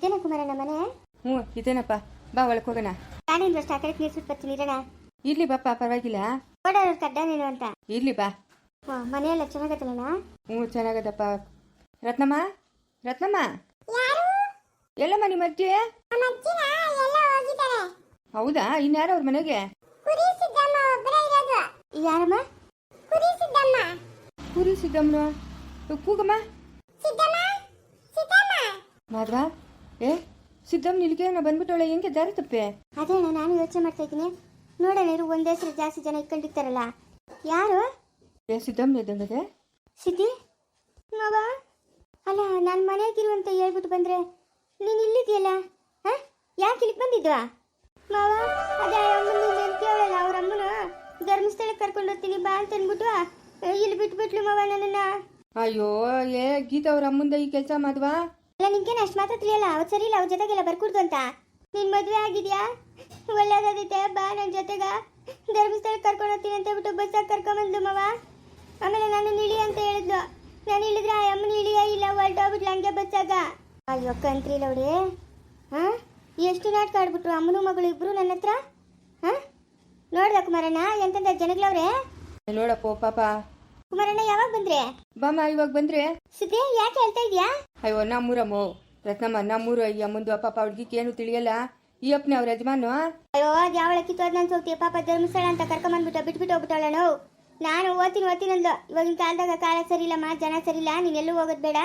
ಇದೇನ ಕುಮಾರಣ್ಣ ಮನೆ? ಹ್ಞೂ ಇದೇನಪ್ಪ. ಬಾ ಒಳಗೆ ಹೋಗೋಣ. ನಾನೇನು ಅಷ್ಟು ಆ ಕಡೆ ನೀರ್ಸುಟ್ಟು ಬರ್ತೀನಿ ಇರೋಣ. ಇರ್ಲಿ ಬಾಪ್ಪ ಪರವಾಗಿಲ್ಲ. ಓಡಾಡೋರು ಕಡ್ಡ ನೀನು ಅಂತ. ಇರ್ಲಿ ಬಾ. ಹ್ಞೂ ಮನೆಯೆಲ್ಲ ಚೆನ್ನಾಗತ್ತಲ್ಲ ಹ್ಞೂ ಚೆನ್ನಾಗದಪ್ಪ. ರತ್ನಮ್ಮ? ರತ್ನಮ್ಮ? ಎಲ್ಲಮ್ಮ ನಿಮ್ಮ ಅಜ್ಜಿ? ಹೌದಾ? ಇನ್ಯಾರ ಅವ್ರ ಮನೆಗೆ? ಯಾರಮ್ಮ? ಕುರಿ ಸಿದ್ದಮ್ಮನ? ಕೂಗಮ್ಮ? ಮಾಧವ? ಏ ಸಿದ್ದಮ್ಮ ನಿಲ್ಗೆ ನಾ ಬಂದ್ಬಿಟ್ಟವಳೆ ಹೆಂಗೆ ದಾರಿ ತಪ್ಪೆ? ಅದೇ ಅಣ್ಣ ನಾನು ಯೋಚನೆ ಮಾಡ್ತಾ ಇದ್ದೀನಿ. ನೋಡೋಣ ಇರು ಒಂದೇ ಸರಿ ಜಾಸ್ತಿ ಜನ ಇಟ್ಕೊಂಡಿರ್ತಾರಲ್ಲ. ಯಾರು? ಏ ಸಿದ್ದಮ್ಮ ಇದ್ದಂಗದೆ ಸಿದ್ದಿ? ಮಗ ಅಲ್ಲ ನಾನು ಮನೆಗಿರು ಅಂತ ಹೇಳ್ಬಿಟ್ಟು ಬಂದ್ರೆ ನೀನು ಇಲ್ಲಿದ್ಯಲ್ಲ? ಹಾ? ಯಾಕೆ ಇಲ್ಲಿಗೆ ಬಂದಿದ್ವಾ? ಮಾವ ಅದೇ ಅಮ್ಮನ ಕೇಳಲ್ಲ ಅವ್ರ ಅಮ್ಮನ ಧರ್ಮಸ್ಥಳಕ್ಕೆ ಕರ್ಕೊಂಡು ಹೋಗ್ತೀನಿ ಬಾ ಅಂತ ಅಂದ್ಬಿಟ್ಟು ಇಲ್ಲಿ ಬಿಟ್ಬಿಟ್ಲು ಮಾವ ನನ್ನನ್ನ. ಅಯ್ಯೋ ಏ ಗೀತಾ ಅವ್ರ ಅಮ್ಮಂದ ಈ ಕೆಲಸ ಮಾಧವ ಅಲ್ಲ, ನಿನ್ಗೇನು ಅಷ್ಟು ಮಾತ್ರ ತಿಳಿಯಲ್ಲ? ಅವತ್ತು ಸರಿ ಇಲ್ಲ ಅವ್ರ ಜೊತೆಗೆಲ್ಲ ಬರ್ಕೂಡ್ದು ಅಂತ. ನಿನ್ ಮದುವೆ ಆಗಿದ್ಯಾ? ಒಳ್ಳೇದಾದೈತೆ ಬಾ ನನ್ನ ಜೊತೆಗ. ಧರ್ಮಸ್ಥಳಕ್ಕೆ ಕರ್ಕೊಂಡು ಹೋಗ್ತೀನಿ ಅಂತ ಹೇಳ್ಬಿಟ್ಟು ಬಸ್ಸಾಗಿ ಕರ್ಕೊಂಬಂದ್ಲು ಮಾವ. ಆಮೇಲೆ ನಾನು ಇಳಿ ಅಂತ ಹೇಳಿದ್ಲು. ನಾನು ಇಳಿದ್ರೆ ಆ ಅಮ್ಮನ ಇಳಿಯ ಇಲ್ಲ ಹೊರಟೋಗ್ಬಿಟ್ಲು ಹಂಗೆ ಬಸ್ಸಾಗ ಅಯ್ಯೋ ಕಂತ್ರಿ ಲೌಡಿ ಹಾಂ? ಎಷ್ಟು ನಾಟಕ ಆಡ್ಬಿಟ್ರು, ಅಮ್ಮನ ಮಗಳು ಇಬ್ರು ನನ್ನ ಹತ್ರ? ಹಾಂ? ನೋಡ್ದ ಕುಮಾರಣ್ಣ ಎಂತಂದ ಜನಗಳವ್ರೆ? ನೋಡಪ್ಪ, ಪಾಪ. ಕುಮಾರಣ್ಣ ಯಾವಾಗ ಬಂದ್ರೆ? ಬಾಮ ಇವಾಗ ಬಂದ್ರೆ? ಸುದ್ದಿ ಯಾಕೆ ಹೇಳ್ತಾ ಇದ್ಯಾ? ಅಯ್ಯೋ ನಮ್ಮೂರಮ್ಮ. ರತ್ನಮ್ಮ ನಮ್ಮೂರು ಅಯ್ಯ ಮುಂದೆ ಪಾಪ ಹುಡುಗಿಗೆ ಏನು ತಿಳಿಯಲ್ಲ? ಈ ಅಪ್ಪನೇ ಅವ್ರ ಯಜಮಾನು? ಅಯ್ಯೋ ಅದು ಯಾವಳ ಕಿತ್ತೋದ್ ನನ್ ಸೋತಿ? ಪಾಪ ಧರ್ಮಸ್ಥಳ ಅಂತ ಕರ್ಕೊಂಬಂದ್ಬಿಟ್ಟು ಬಿಟ್ಬಿಟ್ಟು ಹೋಗ್ಬಿಟ್ಟವಳ ನಾವು ನಾನು ಓದ್ತೀನಿ ಓದ್ತೀನಿ ಅಂದ್ಲು. ಇವಾಗಿನ ಕಾಲದಾಗ ಕಾಲ ಸರಿ ಇಲ್ಲಮ್ಮ ಜನ ಸರಿ ಇಲ್ಲ ನೀನ್ ಎಲ್ಲೂ ಹೋಗೋದ್ ಬೇಡ.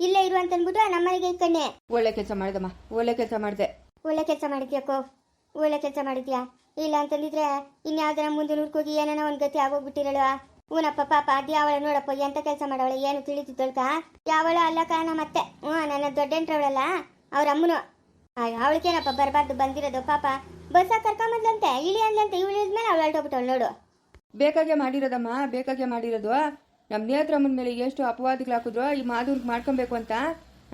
ಇಲ್ಲೇ ಇರು ಅಂತ ಅಂದ್ಬಿಟ್ಟು ನಮ್ಮನೆಗೆ ಇಕ್ಕಣ್ಣೆ ಒಳ್ಳೆ ಕೆಲಸ ಮಾಡ್ದಮ್ಮ ಒಳ್ಳೆ ಕೆಲಸ ಮಾಡಿದೆ. ಒಳ್ಳೆ ಕೆಲಸ ಮಾಡಿದ್ಯಾಕೋ ಒಳ್ಳೆ ಕೆಲಸ ಮಾಡಿದ್ಯಾ? ಇಲ್ಲ ಅಂತಂದಿದ್ರೆ ಇನ್ಯಾವ್ದಾರ ಮುಂದೆ ನುಡ್ಕೋಗಿ ಏನೋ ಒಂದ್ ಗತಿ ಆಗೋಗ್ಬಿಟ್ಟಿರಲ್ವ? ಊನಪ್ಪ ಪಾಪ ಅದು ಯಾವಳ ನೋಡಪ್ಪ ಎಂತ ಕೆಲಸ ಮಾಡವಳೆ ಏನು ತಿಳಿತಿದ್ದಳ್ಕ ಯಾವಳ ಅಲ್ಲ ಕಾರಣ ಮತ್ತೆ. ಹ್ಞೂ ನನ್ನ ದೊಡ್ಡಂಟ್ರವಳಲ್ಲ ಅವ್ರ ಅಮ್ಮನು ಅವಳಿಗೇನಪ್ಪ ಬರಬಾರ್ದು ಬಂದಿರೋದು ಪಾಪ. ಬಸ್ಸಾಗ ಕರ್ಕೊಂಬಂದ್ಲಂತೆ ಇಳಿ ಅಂದ್ಲಂತೆ ಇವಳು ಇಳಿದ್ಮೇಲೆ ಅವಳು ಹೊರಟೋಗ್ಬಿಟ್ಟವಳು ನೋಡು. ಬೇಕಾಗೆ ಮಾಡಿರೋದಮ್ಮ ಬೇಕಾಗೆ ಮಾಡಿರೋದು. ನಮ್ಮ ನೇತ್ರಮ್ಮನ ಮೇಲೆ ಎಷ್ಟು ಅಪವಾದಗಳು ಹಾಕಿದ್ರು ಈ ಮಾಧುರ್ಗೆ ಮಾಡ್ಕೊಬೇಕು ಅಂತ.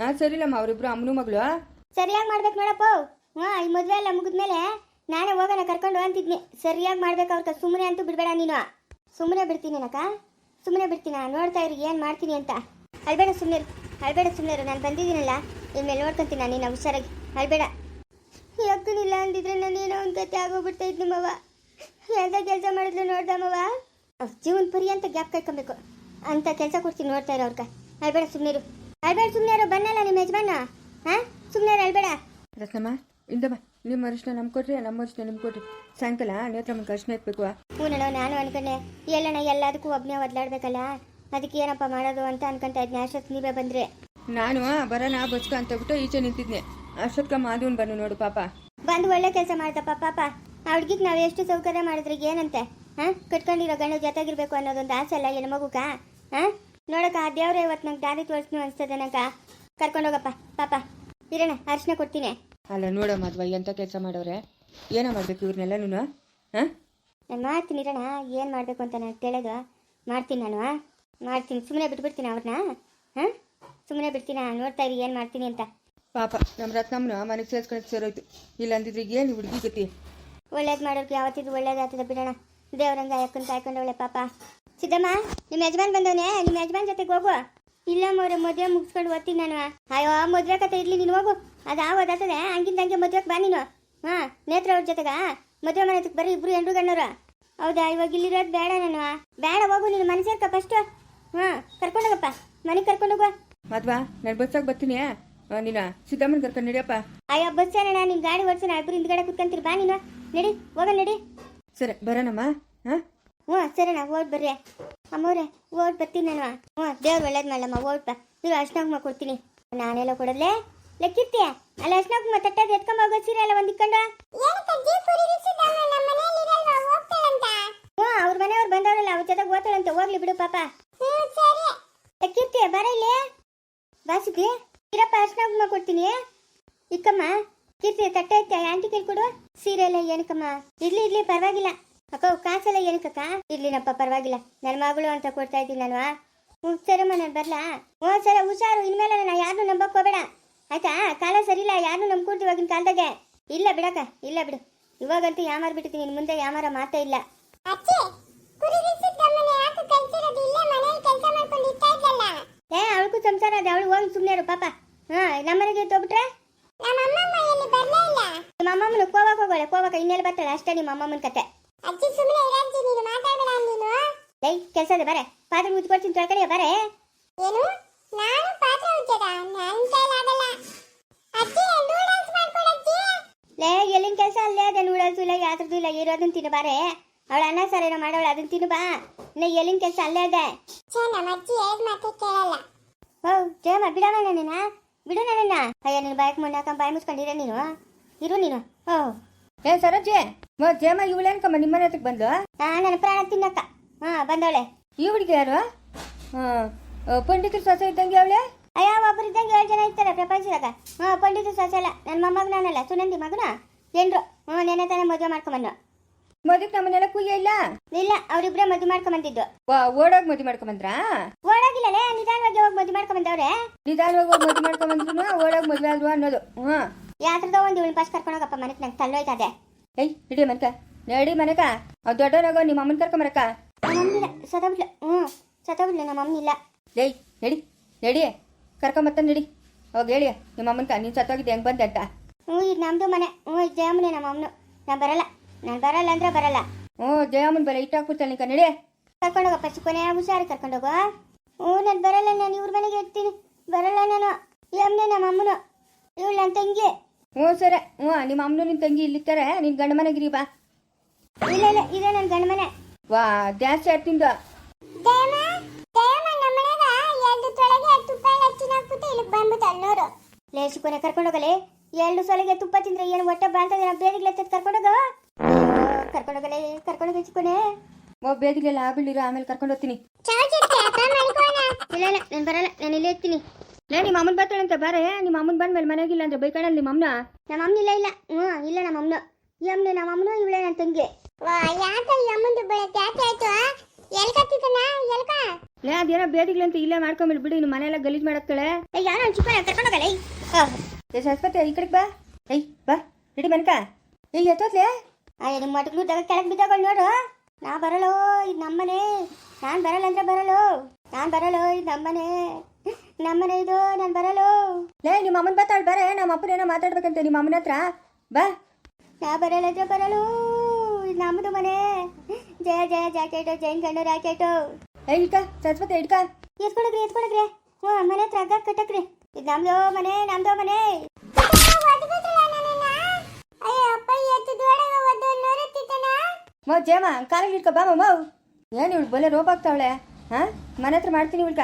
ಹಾಂ ಸರಿಲಮ್ಮ ಅವರಿಬ್ರು ಅಮ್ಮನು ಮಗಳು. ಸರಿಯಾಗಿ ಮಾಡ್ಬೇಕು ನೋಡಪ್ಪ. ಹ್ಞೂ ಈ ಮದುವೆ ಎಲ್ಲ ಮುಗಿದ್ಮೇಲೆ ನಾನೇ ಹೋಗೋಣ ಕರ್ಕೊಂಡು ಅಂತಿದ್ನಿ. ಸರಿಯಾಗಿ ಮಾಡ್ಬೇಕು ಅವ್ರ ಸುಮ್ಮನೆ ಅಂತೂ ಬಿಡಬೇಡ ನೀನು. ಸುಮ್ಮನೆ ಬಿಡ್ತೀನಿ ನಕ. ಸುಮ್ಮನೆ ಬಿಡ್ತೀನ? ನೋಡ್ತಾ ಇರಿ, ಏನು ಮಾಡ್ತೀನಿ ಅಂತ. ಅಳ್ಬೇಡ ಸುಮ್ಮನೆ ಅಳ್ಬೇಡ ಸುಮ್ಮನೆ ನಾನು ಬಂದಿದ್ದೀನಲ್ಲ, ಇನ್ಮೇಲೆ ನೋಡ್ಕೊಂತೀನಿ ನಾನು ನೀನು ಹುಷಾರಾಗಿ. ಅಳ್ಬೇಡ. ಯಾಕನಿಲ್ಲ ಅಂದಿದ್ರೆ ನಾನು ಏನೋ ಒಂದು ಕತೆ ಆಗೋಗ್ಬಿಡ್ತಾ ಇದ್ನಿ ಮವ. ಎಂತ ಕೆಲಸ ಮಾಡಿದ್ಲು ನೋಡ್ದಮ್ಮವ ಜೀವನ ಪರಿ ಅಂತ ಗ್ಯಾಪ್ ಕಾಯ್ಕೊಬೇಕು ಅಂತ ಕೆಲಸ ಕೊಡ್ತೀನಿ ನೋಡ್ತಾ ಇರೋ ಅವ್ರಕ. ಅಳ್ಬೇಡ ಸುಮ್ಮನಿರು ಅಳ್ಬೇಡ ಸುಮ್ಮನೆ ಬನ್ನಲ್ಲ ನಿಮ್ಮ ಯಜಮಾನ. ಹಾಂ? ಸುಮ್ಮನೆ ಅಳ್ಬೇಡ. ರತ್ನಮ್ಮ ಇಂದಮ್ಮ ನಿಮ್ಮ ಅರಿಶಿನ ನಮ್ಗೆ ಕೊಟ್ರಿ ನಮ್ಮ ಅರಿಶಿನ ನಿಮ್ಗೆ ಕೊಟ್ರಿ. ಸಾಯಂಕಾಲ ನೇತ್ರಮ್ಮನ ಅರಿಶಿನ ಎತ್ಬೇಕು ಹೂನಣ್ಣ ನಾನು ಅನ್ಕೊಂಡೆ ಎಲ್ಲಣ್ಣ ಎಲ್ಲದಕ್ಕೂ ಒಬ್ಬನೇ ಒದ್ಲಾಡ್ಬೇಕಲ್ಲ? ಅದಕ್ಕೆ ಏನಪ್ಪ ಮಾಡೋದು ಅಂತ ಅನ್ಕೊಂತ ಇದ್ನ ಅಷ್ಟೊತ್ತು ನೀವೇ ಬಂದ್ರೆ. ನಾನು ಬರೋಣ ಬಸ್ಕ ಅಂತ ಬಿಟ್ಟು ಈಚೆ ನಿಂತಿದ್ನೆ. ಅಷ್ಟೊತ್ಕ ಮಾಧುನ್ ಬನ್ನು ನೋಡು ಪಾಪ. ಬಂದು ಒಳ್ಳೆ ಕೆಲಸ ಮಾಡ್ತಪ್ಪ ಪಾಪ. ಆ ಹುಡ್ಗಿಗೆ ನಾವು ಎಷ್ಟು ಸೌಕರ್ಯ ಮಾಡಿದ್ರೆ ಏನಂತೆ? ಹಾಂ ಕಟ್ಕೊಂಡಿರೋ ಗಂಡ ಜೊತೆಗಿರ್ಬೇಕು ಅನ್ನೋದೊಂದು ಆಸೆ ಅಲ್ಲ ಏನು ಮಗುಕ ಹಾಂ ನೋಡಕ್ಕ ಆ ದೇವ್ರೆ ಇವತ್ತು ನಂಗೆ ದಾರಿ ತೋರಿಸ್ನು ಅನ್ಸ್ತದೆ ನಂಗ. ಕರ್ಕೊಂಡೋಗಪ್ಪ ಪಾಪ. ಇರೋಣ ಅರ್ಶಿನ ಕೊಡ್ತೀನಿ. ಅಲ್ಲ ನೋಡೋ ಮಾಧ್ವ ಎಂಥ ಕೆಲಸ ಮಾಡೋರೆ? ಏನೋ ಮಾಡ್ಬೇಕು ಇವ್ರನ್ನೆಲ್ಲನೂ ಹಾಂ? ನಾನು ಮಾಡ್ತೀನಿ ಇರೋಣ ಏನು ಮಾಡಬೇಕು ಅಂತ ನಾನು ತಿಳಿದು ಮಾಡ್ತೀನಿ ನಾನು ಮಾಡ್ತೀನಿ. ಸುಮ್ಮನೆ ಬಿಟ್ಬಿಡ್ತೀನಿ ಅವ್ರನ್ನ ಹಾಂ? ಸುಮ್ಮನೆ ಬಿಡ್ತೀನಿ? ನೋಡ್ತಾ ಇರಿ ಏನು ಮಾಡ್ತೀನಿ ಅಂತ. ಪಾಪ ನಮ್ಮ ರತ್ನಮ್ಮನ ಮನೆಗೆ ಸೇರ್ಸ್ಕೊಳಕ್ಕೆ ಸೇರೋಯ್ತು. ಇಲ್ಲ ಅಂದಿದ್ರೆ ಏನು ಹುಡುಗಿ ಗತಿ? ಒಳ್ಳೇದು ಮಾಡೋರ್ಗೆ ಯಾವತ್ತಿದ್ರು ಒಳ್ಳೇದಾಗ್ತದೆ ಬಿಡೋಣ. ದೇವ್ರಂಗ ಯಾಕಂತ ಕಾಯ್ಕೊಂಡವಳೆ ಪಾಪ. ಸಿದ್ದಮ್ಮ ನಿಮ್ಮ ಯಜಮಾನ್ ಬಂದವನೇ? ನಿಮ್ಮ ಯಜಮಾನ್ ಜೊತೆಗೆ ಹೋಗು. ಇಲ್ಲ ಮೋರೆ ಮದುವೆ ಮುಗಿಸ್ಕೊಂಡು ಓದ್ತೀನಿ ನಾನು. ಅಯ್ಯೋ ಮದುವೆ ಕತೆ ಇರ್ಲಿ ನೀನು ಹೋಗು. ಅದು ಆಗೋದಾಗ್ತದೆ ಹಂಗಿಂದ ಹಂಗೆ ಮದುವೆಗೆ ಬಾ ನೀನು. ಹಾಂ ನೇತ್ರ ಅವ್ರ ಜೊತೆಗ? ಮದುವೆ ಮನೆ ಹತ್ರಕ್ಕೆ ಬರ್ರಿ ಇಬ್ರು ಎಂಟು ಗಣ್ಣರು ಹೌದಾ? ಇವಾಗ ಇಲ್ಲಿರೋದು ಬೇಡ ನಾನು. ಬೇಡ ಹೋಗು ನೀನು ಮನೆ ಸೇರ್ಕ ಫಸ್ಟು ಹಾಂ ಕರ್ಕೊಂಡೋಗಪ್ಪ ಮನೆಗೆ ಕರ್ಕೊಂಡೋಗು ಮದ್ವಾ ನಾನು ಬಸ್ಸಾಗಿ ಬರ್ತೀನಿ. ನೀನು ಸಿದ್ದಮ್ಮನ ಕರ್ಕೊಂಡು ನಡಿಯಪ್ಪ ಅಯ್ಯೋ ಬಸ್ ಏನಣ್ಣ ನಿಮ್ಮ ಗಾಡಿ ಓಡಿಸೋಣ. ಇಬ್ರು ಹಿಂದ್ಗಡೆ ಕುತ್ಕೊಂತೀರಿ. ಬಾ ನೀನು. ನಡಿ ಹೋಗ ನಡಿ. ಸರಿ ಬರೋಣಮ್ಮ. ಹಾಂ? ಹ್ಞೂ ಸರಿಣ್ಣ ಓಡ್ ಬರ್ರಿ. ಅಮ್ಮವ್ರೆ ಓಡ್ ಬರ್ತೀನಿ ನಾನು. ಹ್ಞೂ ದೇವ್ರು ಒಳ್ಳೇದು ಮಾಡಮ್ಮ ಓಡ್ ಬಾ. ಇರು ಅರ್ಶಿನ ಕೊಡ್ತೀನಿ. ನಾನೆಲ್ಲ ಕೊಡಲೇ ಲೆಕ್ಕಿರ್ತೀಯ ಅಲ್ಲ ಅರ್ಶಿನ ಕುಂಕುಮ ತಟ್ಟಾಗ ಎತ್ಕೊಂಡ್ ಹೋಗೋ ಸೀರೆ ಎಲ್ಲ ಒಂದು ಇಕ್ಕೊಂಡು ಹ್ಞೂ ಅವ್ರ ಮನೆಯವ್ರು ಬಂದವರಲ್ಲ ಅವ್ರ ಜೊತೆಗೆ ಓದ್ತಾಳಂತೆ ಹೋಗ್ಲಿ ಬಿಡು ಪಾಪ. ಲೆಕ್ಕಿರ್ತೀಯ ಬರ ಇಲ್ಲಿ. ಬಾಸಿದ್ದಿ ಇರಪ್ಪ ಅರ್ಶಿನ ಕುಂಕುಮ ಕೊಡ್ತೀನಿ. ಇಕ್ಕಮ್ಮ ಕೀರ್ತಿ ತಟ್ಟೆ ಐತೆ ಆಂಟಿ ಕೇಳ್ಕೊಡು ಕೊಡು. ಸೀರೆ ಎಲ್ಲ ಏನಕ್ಕಮ್ಮ? ಇರ್ಲಿ ಇರ್ಲಿ ಪರವಾಗಿಲ್ಲ. ಅಕ್ಕ ಕಾಸೆಲ್ಲ ಏನಕ್ಕಾ ಇರ್ಲಿನಪ್ಪ ಪರವಾಗಿಲ್ಲ. ನನ್ನ ಮಗಳು ಅಂತ ಕೊಡ್ತಾ ಇದ್ದೀನಿ ನಾನು ಹ್ಞೂ ಸರಮ್ಮ ನಾನು ಬರಲಾ? ಹ್ಞೂ ಹುಷಾರು. ಇನ್ಮೇಲೆ ನಾನು ಯಾರನ್ನೂ ನಂಬಕ್ಕೋಬೇಡ ಆಯ್ತಾ? ಕಾಲ ಸರಿಯಿಲ್ಲ ಯಾರನ್ನೂ ನಂಬ್ಕೊಡ್ತು ಇವಾಗಿನ ಕಾಲದಾಗೆ. ಇಲ್ಲ ಬಿಡಕ್ಕ ಇಲ್ಲ ಬಿಡು. ಇವಾಗಂತೂ ಯಾಮಾರ್ ಬಿಟ್ಟಿದ್ದೀನಿ. ಇನ್ನು ಮುಂದೆ ಯಾಮಾರ ಮಾತೇ ಇಲ್ಲ. ಏ ಅವಳಿಗೂ ಸಂಸಾರ ಅದು. ಅವಳು ಹೋಗಿ ಸುಮ್ಮನೆ ಇರು ಪಾಪ. ಹಾಂ ನಮ್ಮನೆಗೆ ತೋಬಿಟ್ರೆ ನಿಮ್ಮ ಅಮ್ಮಮ್ಮನ ಕೋವಾಗ ಹೋಗೋಳೆ ಕೋವಾಕ ಇನ್ನೆಲ್ಲ ಬರ್ತಾಳೆ? ಅಷ್ಟೇ ನಿಮ್ಮ ಅಮ್ಮಮ್ಮನ ಕತೆ. ಅಜ್ಜಿ ಸುಮ್ಮನೆ ಇರಾಜ್ಜಿ ನೀನು ಮಾತಾಡಬೇಡ ನೀನು. ಲೈ ಕೆಲಸ ಇದೆ ಬಾರೆ. ಪಾತ್ರೆ ಉಜ್ಕೊಡ್ತೀನಿ ತೊಳ್ಕಡೆ ಬರೆ. ಏನು? ನಾನು ಪಾತ್ರೆ ಉಜ್ಜದ ನನ್ನ ಕೈಲಾಗಲ್ಲ ಅಜ್ಜಿ ನೂಡಲ್ಸ್ ಮಾಡ್ಕೊಡಜ್ಜಿ ಲೇ ಎಲ್ಲಿನ ಕೆಲಸ? ಅಲ್ಲೇ ಅದೇ ನೂಡಲ್ಸ್ ಇಲ್ಲ ಯಾತ್ರದ್ದು ಇಲ್ಲ ಇರೋದನ್ನ ತಿನ್ನು ಬಾರೆ. ಅವಳ ಅನ್ನ ಏನೋ ಮಾಡೋಳು ಅದನ್ನ ತಿನ್ನು ಬಾ. ಇನ್ನ ಎಲ್ಲಿನ ಕೆಲಸ? ಅಲ್ಲೇ ಅದೇ. ಛೇ ನಮ್ಮ ಅಜ್ಜಿ ಹೇಳಿದ ಮಾತು ಕೇಳಲ್ಲ. ಓ ಜಯಮ್ಮ ಬಿಡವ ನೀನ ಬಿಡು ನನ್ನ ಅಯ್ಯ ನೀನು ಬಾಯಕ್ ಮಣ್ಣು ಹಾಕ ಬಾಯಿ ಮುಚ್ಕೊಂಡಿರ ನೀನು? ಇರು ನೀನು. ಓ. ಏ ಸರೋಜಿ ಮೋ ಜಯಮ್ಮ ಇವಳೇನ್ಕಮ್ಮ ನಿಮ್ಮನೆ ಹತ್ರಕ್ಕೆ ಬಂದು ಆ ನನ್ನ ಪ್ರಾಣ ತಿನ್ನಕ್ಕ. ಹಾ ಬಂದವಳೆ. ಈ ಹುಡುಗಿ ಯಾರು? ಹಾ ಪಂಡಿತರ ಸೊಸೆ ಇದ್ದಂಗೆ ಅವಳೆ? ಅಯ್ಯ ಒಬ್ಬರು ಇದ್ದಂಗೆ ಏಳು ಜನ ಇರ್ತಾರೆ ಪ್ರಪಂಚದಾಗ ಹಾ ಪಂಡಿತ ಸೊಸೆಲ್ಲ ನನ್ನ ಮೊಮ್ಮಗ ನಾನಲ್ಲ ಸುನಂದಿ ಮಗನ? ಏನ್ರು? ಹ್ಞೂ ನೆನೆ ತಾನೇ ಮದುವೆ ಮಾಡ್ಕೊಂಬನ್ನು ಮದುವೆ ನಮ್ಮನೆಲ್ಲ ಕುಯ್ಯ ಇಲ್ಲ? ಇಲ್ಲ ಅವರಿಬ್ಬರೇ ಮದುವೆ ಮಾಡ್ಕೊಂಬಂದಿದ್ದು. ಓಡೋಗಿ ಮದುವೆ ಮಾಡ್ಕೊಂಬಂದ್ರಾ? ಓಡೋಗಿಲ್ಲಲೇ ನಿಧಾನವಾಗಿ ಹೋಗಿ ಮದುವೆ ಮಾಡ್ಕೊಂಬಂದವ್ರೆ. ನಿಧಾನವಾಗಿ ಹೋಗಿ ಮದುವೆ ಮಾಡ್ಕೊಂಬಂದ್ರು ಓಡೋಗಿ ಮದುವೆ ಆದ್ರು ಅನ್ನೋದು. ಹ್ಞೂ ಯಾತ್ರದೋ ಒಂದು ಇವಳು ಪಾಸ್ ಕರ್ಕೊಂಡೋಗಪ್ಪ ಮನೆಗೆ ನಂಗೆ ತಲ್ಲೋಯ್ತದೆ ಏಯ್ ಇಡಿ ಮನಕ ನಡಿ ಮನಕ. ಅವ್ ದೊಡ್ಡವನಾಗೋ ನಿಮ್ಮ ಅಮ್ಮನ ಕರ್ಕೊಂಬರಕ ನಮ್ಮ ಮಮ್ಮಿಲ್ಲ ಸತ್ತೋಗ್ಲು ಹ್ಞೂ ಸತ್ತೋಗ್ಲು ನಮ್ಮ ಅಮ್ಮ ಇಲ್ಲ ಏಯ್ ನಡಿ ನಡಿ. ಕರ್ಕೊಂಬತ್ತ ನಡಿ. ಹೋಗಿ ಹೇಳಿ ನಿಮ್ಮ ಅಮ್ಮನ್ಕ ನೀನು ಸತ್ತೋಗಿದ್ದೆ ಹೆಂಗೆ ಬಂದೆ ಅಂತ. ಹ್ಞೂ ಇದು ನಮ್ಮದು ಮನೆ. ಹ್ಞೂ ಇದು ಜಯಮ್ಮನೆ ನಮ್ಮ ಅಮ್ಮನು ನಾನು ಬರಲ್ಲ. ನಾನು ಬರಲ್ಲ ಅಂದ್ರೆ ಬರಲ್ಲ. ಹ್ಞೂ ಜಯಮ್ಮನ ಇಟ್ಟು ಇಟ್ಟಾಕ್ಬಿಡ್ತಾಳೆ ನಿಕ ನಡಿ. ಕರ್ಕೊಂಡೋಗಪ್ಪ ಚಿಕ್ಕನೆ ಹುಷಾರು ಹೋಗೋ ಹ್ಞೂ ನಾನು ಬರಲ್ಲ ನಾನು ಇವ್ರ ಮನೆಗೆ ಇರ್ತೀನಿ. ಬರಲ್ಲ ನಾನು. ಯಮ್ನೆ ನಮ್ಮ ಅಮ್ಮನು ಇವಳು ನನ್ನ ತಂಗಿ ಹ್ಞೂ ಸರಿ ಹ್ಞೂ ನಿಮ್ಮ ಅಮ್ಮನು ನಿನ್ನ ತಂಗಿ ಇಲ್ಲಿರ್ತಾರೆ ನಿನ್ ಗಂಡ ಮನೆಗಿರಿ ಬಾ. ಇಲ್ಲ ಇಲ್ಲ ಇದೆ ನನ್ನ ಗಂಡ ಮನೆ. ವಾ ಜಾಸ್ತಿ ಆಡ್ತಿಂದು ಚಿಕ್ಕನೆ ಕರ್ಕೊಂಡೋಗಲಿ ಎರಡು ಸೊಲೆಗೆ ತುಪ್ಪ ತಿಂದ್ರೆ ಏನು ಹೊಟ್ಟೆ ಬಾಳ್ತದೆ ಬೇದಿಗೆ ಎತ್ತದ ಕರ್ಕೊಂಡೋಗ ಕರ್ಕೊಂಡೋಗಲೇ ಕರ್ಕೊಂಡೋಗ ಚಿಕ್ಕನೆ ಓ ಬೇದಿಗೆಲ್ಲ ಆಗ್ಬಿಡಿರ ಆಮೇಲೆ ಕರ್ಕೊಂಡು ಹೋಗ್ತೀನಿ. ಇಲ್ಲ ಇಲ್ಲ ನಾನು ಬರಲ್ಲ ನಾನು ಇಲ್ಲೇ ಇರ್ತೀನಿ. ಲೇ ನಿಮ್ಮ ಅಮ್ಮನ ಅಂತ ಬಾರೆ. ನಿಮ್ಮ ಅಮ್ಮನ ಬಂದ್ಮೇಲೆ ಮನೆಗಿಲ್ಲ ಅಂದ್ರೆ ಬೈಕಣಲ್ಲ ನಿಮ್ಮ ಅಮ್ಮನ? ನಮ್ಮ ಅಮ್ಮನ ಇಲ್ಲ ಇಲ್ಲ. ಹ್ಞೂ ಇಲ್ಲ ನಮ್ಮ ಅಮ್ಮನ. ಈ ಅಮ್ಮನ ನಮ್ಮ ಅಮ್ಮನು ಇವಳೆ ನನ್ನ ತಂಗಿ. ವಾ ಯಾಕ ಈ ಅಮ್ಮಂದು ಬೆಳಗ್ಗೆ ಯಾಕೆ ಆಯ್ತು ಎಲ್ಕತ್ತಿದ್ದಾನ ಎಲ್ಕ ಲೇ ಅದೇನೋ ಬೇದಿಗ್ಲಂತ ಇಲ್ಲೇ ಮಾಡ್ಕೊಂಬಿಡ್ ಬಿಡಿ ನಿಮ್ಮ ಮನೆಯೆಲ್ಲ ಗಲೀಜ್ ಮಾಡಕ್ತಾಳೆ. ಏ ಯಾರು ಚಿಕ್ಕನೆ ಕರ್ಕೊಂಡೋಗಲೇ ಹಾಂ. ಏ ಸರಸ್ವತಿ ಈ ಕಡೆಗೆ ಬಾ. ಏಯ್ ಬಾ. ರೆಡಿ ಮನಕ ಏಯ್ ಎತ್ತೋತ್ಲೆ ಅಯ್ಯ ನಿಮ್ಮ ಮಟ್ಗಳು ತಗ ಕೆಳಗೆ ಬಿದ್ದಾಗಳು ನೋಡು. ನಾ ಬರಲೋ ಇದು ನಮ್ಮನೆ. ನಾನು ಬರಲ್ಲ ಅಂದ್ರೆ ಬರಲು. ನಾನು ಬರಲೋ ಇದು ನಮ್ಮನೆ. ನಮ್ಮನೆ ಇದು ನಾನು ಬರಲು. ಲೇ ನಿಮ್ಮ ಅಮ್ಮನ ಬರ್ತಾಳೆ ಬರ. ನಮ್ಮ ಅಪ್ಪನ ಏನೋ ಮಾತಾಡ್ಬೇಕಂತೆ ನಿಮ್ಮ ಅಮ್ಮನ ಹತ್ರ. ಬಾ. ನಾ ಬರಲ್ಲ ಜೋ ಬರಲು. ಇದು ನಮ್ಮದು ಮನೆ. ಜಯ ಜಯ ಜಾಕೆಟು ಜೈನ್ ಕಣ್ಣು ರಾಕೆಟು. ಏಯ್ ಇಡ್ಕ. ಸರಸ್ವತಿ ಇಡ್ಕ. ಎತ್ಕೊಳಗ್ರಿ ಎತ್ಕೊಳಗ್ರಿ ಹ್ಞೂ ಮನೆ ಹತ್ರ ಹಗ್ಗ ಕಟ್ಟಕ್ರಿ. ಇದು ನಮ್ದು ಮನೆ ನಮ್ದು ಮನೆ. ಮೋ ಜೇಮ ಕಾಲಿಗೆ ಇಟ್ಕೊ ಬಾ ಮೌ ಏನು ಇವಳು ಬಲೆ ರೋಪ್ ಆಗ್ತಾವಳೆ ಹಾ? ಮನೆ ಹತ್ರ ಮಾಡ್ತೀನಿ ಇವಳ್ಕ.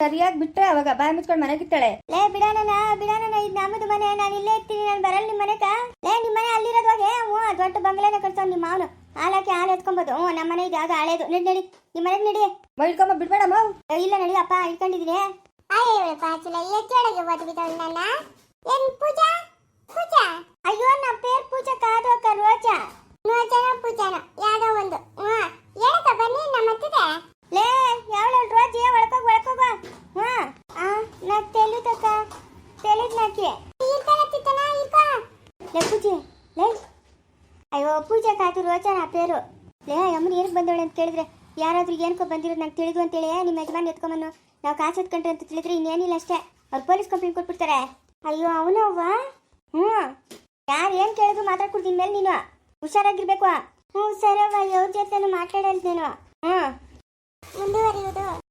ಸರಿಯಾಗಿ ಬಿಟ್ರೆ ಅವಾಗ ಬಾಯಿ ಮುಚ್ಕೊಂಡು ಮನೆಗಿತ್ತಾಳೆ ಲೇ ಬಿಡೋಣ ಬಿಡೋಣ ಇದು ನಮ್ಮದು ಮನೆ ನಾನು ಇಲ್ಲೇ ಇರ್ತೀನಿ ನಾನು ಬರಲ್ಲ ನಿಮ್ಮ ಮನೆಗ ಲೇ ನಿಮ್ಮ ಮನೆ ಅಲ್ಲಿರೋದು ಹೋಗಿ ಹ್ಞೂ ದೊಡ್ಡ ಬಂಗ್ಲೆನ ಕಟ್ತಾವ್ ನಿಮ್ಮ ಮಾವನು. ಹಾಲಾಕಿ ಹಾಲು ಎತ್ಕೊಬೋದು. ಹ್ಞೂ ನಮ್ಮ ಮನೆ ಇದು ಯಾವ್ದು ಹಳೇದು. ನಡಿ ನಡಿ ನಿಮ್ಮ ಮನೆಗೆ ನಡಿ. ಮೌ ಬಿಡ್ಬೇಡಮ್ಮ. ಇಲ್ಲ ನಡಿ ಅಪ್ಪ ಇಟ್ಕೊಂಡಿದ್ದೀನಿ ಅಯ್ಯೋ ಪಾಚಿಲ ಎತ್ತೊಳಗೆ ಓದ್ಬಿಟ್ಟವಳು ನನ್ನ ಏನ್ ಪೂಜಾ? ಪೂಜಾ? ಅಯ್ಯೋ ನಮ್ಮ ಪೇರ್ ಪೂಜಾ ಕಾದು ಅಕ್ಕ ರೋಜ. ಪೂಜಾನ ಯಾವ್ದೋ ಒಂದು. ಹ್ಞೂ ಹೇಳಕ್ಕ ಬನ್ನಿ ನಮ್ಮ ಹತ್ತಿದೆ ಲೇ ಯಾವಳ ರೋಜಿ ಒಳಕೋಗ್ ಒಳಕೋಗ ಹಾ ಆ ನಾ ತೆಲಿದಕ್ಕ ತೆಲಿದ್ ನಾಕಿ ಈರ್ಕಲ ತಿತ್ತನ ಈರ್ಕ ಲೇ ಪೂಜೆ ಲೇ ಅಯ್ಯೋ ಪೂಜೆ ಕಾತು ರೋಜ ನಾ ಪೇರು ಲೇ ಅಮ್ಮನ ಏನಕ್ಕೆ ಬಂದವಳೆ ಅಂತ ಕೇಳಿದ್ರೆ ಯಾರಾದ್ರೂ ಏನಕ್ಕೋ ಬಂದಿರೋದು ನಂಗೆ ತಿಳಿದು ಅಂತೇಳಿ ನಿಮ್ಮ ಯಜಮಾನ್ ಎತ್ಕೊಂಬನ್ನು ನಾವು ಕಾಸು ಎತ್ಕೊಂಡ್ರೆ ಅಂತ ತಿಳಿದ್ರೆ ಇನ್ನೇನಿಲ್ಲ ಅಷ್ಟೇ. ಅವ್ರು ಪೊಲೀಸ್ ಕಂಪ್ಲೇಂಟ್ ಕೊಟ್ಬಿಡ್ತಾರೆ. ಅಯ್ಯೋ, ಅವನು ಅವ್ವ? ಹ್ಞೂ. ಯಾರು ಏನು ಕೇಳಿದ್ರು ಮಾತಾಡ್ಕೊಡ್ತೀನಿ ಮೇಲೆ ನೀನು. ಹುಷಾರಾಗಿರ್ಬೇಕು. ಹ್ಞೂ, ಸರಿ ಅವ್ವ ಅವ್ರ ಜೊತೆನೂ ಮಾತಾಡೋದು ನೀನು. ಹ್ಞೂ. ಮುಂದುವರಿಯುವುದು.